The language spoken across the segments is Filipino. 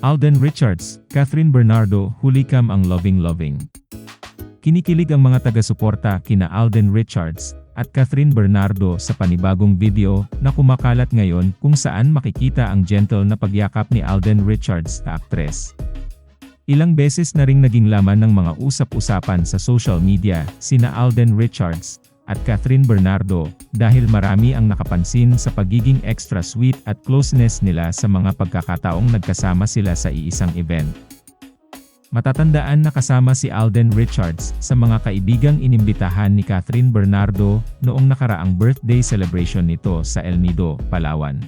Alden Richards, Catherine Bernardo, hulikam ang loving-loving. Kinikilig ang mga taga-suporta kina Alden Richards at Catherine Bernardo sa panibagong video na kumakalat ngayon kung saan makikita ang gentle na pagyakap ni Alden Richards sa aktres. Ilang beses na ring naging laman ng mga usap-usapan sa social media sina Alden Richards at Catherine Bernardo dahil marami ang nakapansin sa pagiging extra sweet at closeness nila sa mga pagkakataong nagkasama sila sa iisang event. Matatandaan na kasama si Alden Richards sa mga kaibigang inimbitahan ni Catherine Bernardo noong nakaraang birthday celebration nito sa El Nido, Palawan.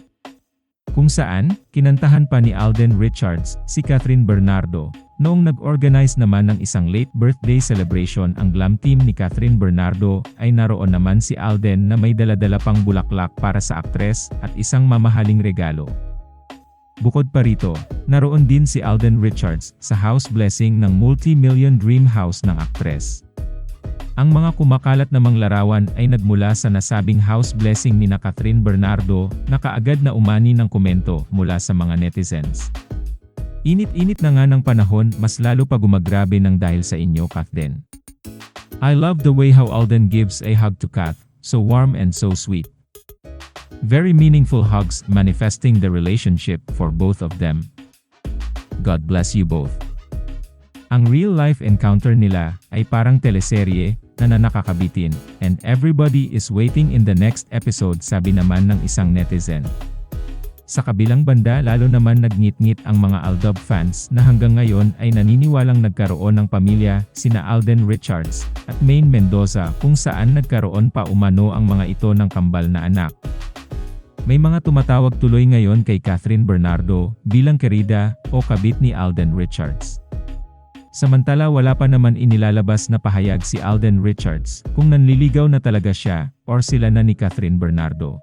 Kung saan, kinantahan pa ni Alden Richards si Catherine Bernardo. Noong nag-organize naman ng isang late birthday celebration ang glam team ni Catherine Bernardo, ay naroon naman si Alden na may daladala pang bulaklak para sa aktres at isang mamahaling regalo. Bukod pa rito, naroon din si Alden Richards sa house blessing ng multi-million dream house ng aktres. Ang mga kumakalat namang larawan ay nagmula sa nasabing house blessing ni na Catherine Bernardo na kaagad na umani ng komento mula sa mga netizens. Init-init na nga ng panahon, mas lalo pa gumagrabe ng dahil sa inyo, Kathden. I love the way how Alden gives a hug to Kath, so warm and so sweet. Very meaningful hugs, manifesting the relationship for both of them. God bless you both. Ang real-life encounter nila ay parang teleserye na nanakakabitin, and everybody is waiting in the next episode sabi naman ng isang netizen. Sa kabilang banda lalo naman nagngit-ngit ang mga Aldab fans na hanggang ngayon ay naniniwalang nagkaroon ng pamilya sina Alden Richards at Maine Mendoza kung saan nagkaroon pa umano ang mga ito ng kambal na anak. May mga tumatawag tuloy ngayon kay Catherine Bernardo bilang kerida o kabit ni Alden Richards. Samantala wala pa naman inilalabas na pahayag si Alden Richards kung nanliligaw na talaga siya or sila na ni Catherine Bernardo.